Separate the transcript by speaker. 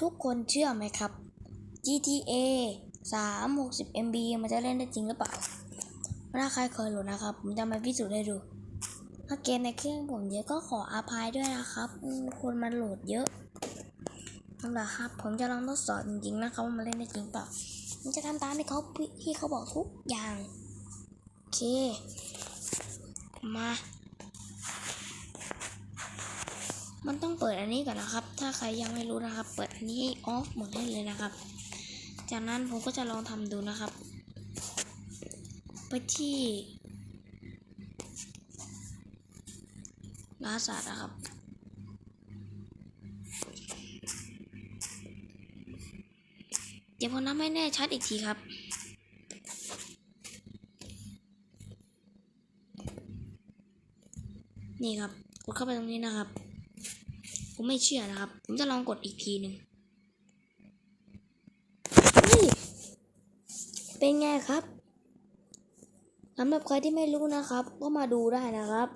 Speaker 1: ทุกคนเชื่อไหมครับ GTA 3 60 MB มันจะเล่นได้จริงหรือเปล่า ถ้าใครเคยโหลดนะครับ ผมจะมาพิสูจน์ให้ดู ถ้าเกมในเครื่องผมเยอะก็ขออภัยด้วยนะครับคนมันโหลดเยอะนั่นแหละครับ ผมจะลองทดสอบจริงๆนะครับว่ามันเล่นได้จริงเปล่าผมจะทำตามที่เขาที่เขาบอกทุกอย่าง โอเค มา มันต้องเปิดอันนี้ก่อนนะครับ ถ้าใครยังไม่รู้นะครับ เปิดอันนี้ออฟหมดให้เลยนะครับ จากนั้นผมก็จะลองทำดูนะครับ ไปที่ร้านสัตว์นะครับเดี๋ยวผมนับให้แน่ชัดอีกทีครับ นี่ครับกดเข้าไปตรงนี้นะครับ ผมไม่เชื่อนะครับ ผมจะลองกดอีกทีหนึ่งนี่เป็นไงครับสำหรับใครที่ไม่รู้นะครับ ก็มาดูได้นะครับ